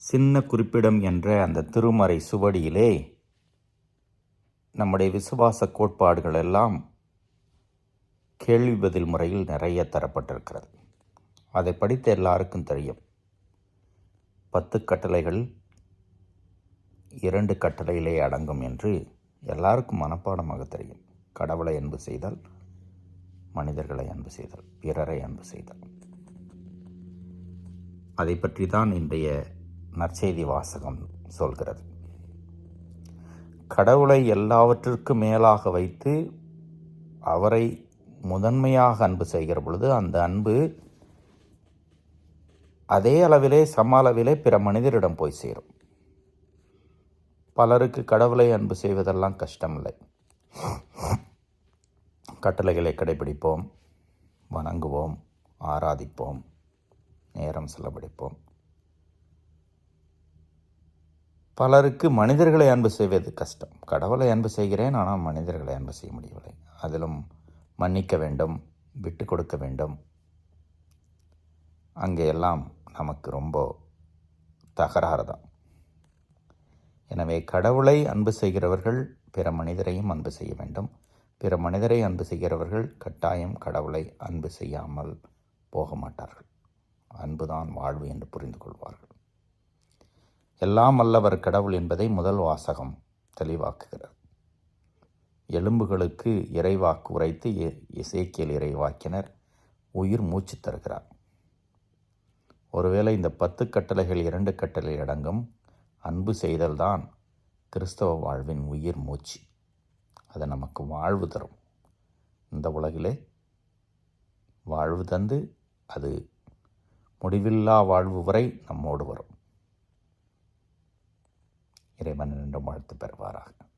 சின்ன குறிப்பிடம் என்ற அந்த திருமறை சுவடியிலே நம்முடைய விசுவாச கோட்பாடுகள் எல்லாம் கேள்வி பதில் முறையில் நிறைய தரப்பட்டிருக்கிறது. அதை படித்த எல்லாருக்கும் தெரியும். பத்து கட்டளைகள் இரண்டு கட்டளையிலே அடங்கும் என்று எல்லாருக்கும் மனப்பாடமாக தெரியும். கடவுளை அன்பு செய்தால் மனிதர்களை அன்பு செய்தல் பிறரை அன்பு செய்தல். அதை பற்றி தான் இன்றைய நற்செய்தி வாசகம் சொல்கிறது. கடவுளை எல்லாவற்றிற்கும் மேலாக வைத்து அவரை முதன்மையாக அன்பு செய்கிற பொழுது அந்த அன்பு அதே அளவிலே சம அளவிலே பிற மனிதரிடம் போய் சேரும். பலருக்கு கடவுளை அன்பு செய்வதெல்லாம் கஷ்டமில்லை. கட்டளைகளை கடைபிடிப்போம் வணங்குவோம் ஆராதிப்போம் நேரம் செலவழிப்போம். பலருக்கு மனிதர்களை அன்பு செய்வது கஷ்டம். கடவுளை அன்பு செய்கிறேன் ஆனால் மனிதர்களை அன்பு செய்ய முடியவில்லை. அதிலும் மன்னிக்க வேண்டும் விட்டு கொடுக்க வேண்டும். அங்கே எல்லாம் நமக்கு ரொம்ப தகராறு தான். எனவே கடவுளை அன்பு செய்கிறவர்கள் பிற மனிதரையும் அன்பு செய்ய வேண்டும். பிற மனிதரை அன்பு செய்கிறவர்கள் கட்டாயம் கடவுளை அன்பு செய்யாமல் போக மாட்டார்கள். அன்புதான் வாழ்வு என்று புரிந்து கொள்வார்கள். எல்லாம் அல்லவர் கடவுள் என்பதை முதல் வாசகம் தெளிவாக்குகிறது. எலும்புகளுக்கு இறைவாக்கு உரைத்து இ- இசைக்கியல் இறைவாக்கினர் உயிர் மூச்சு தருகிறார். ஒருவேளை இந்த பத்து கட்டளைகள் இரண்டு கட்டளை அடங்கும் அன்பு செய்தல்தான் கிறிஸ்தவ வாழ்வின் உயிர் மூச்சு. அது நமக்கு வாழ்வு தரும். இந்த உலகிலே வாழ்வு தந்து அது முடிவில்லா வாழ்வு வரை நம்மோடு வரும். இறைவன் என்றும் வாழ்த்து பெறுவாராக.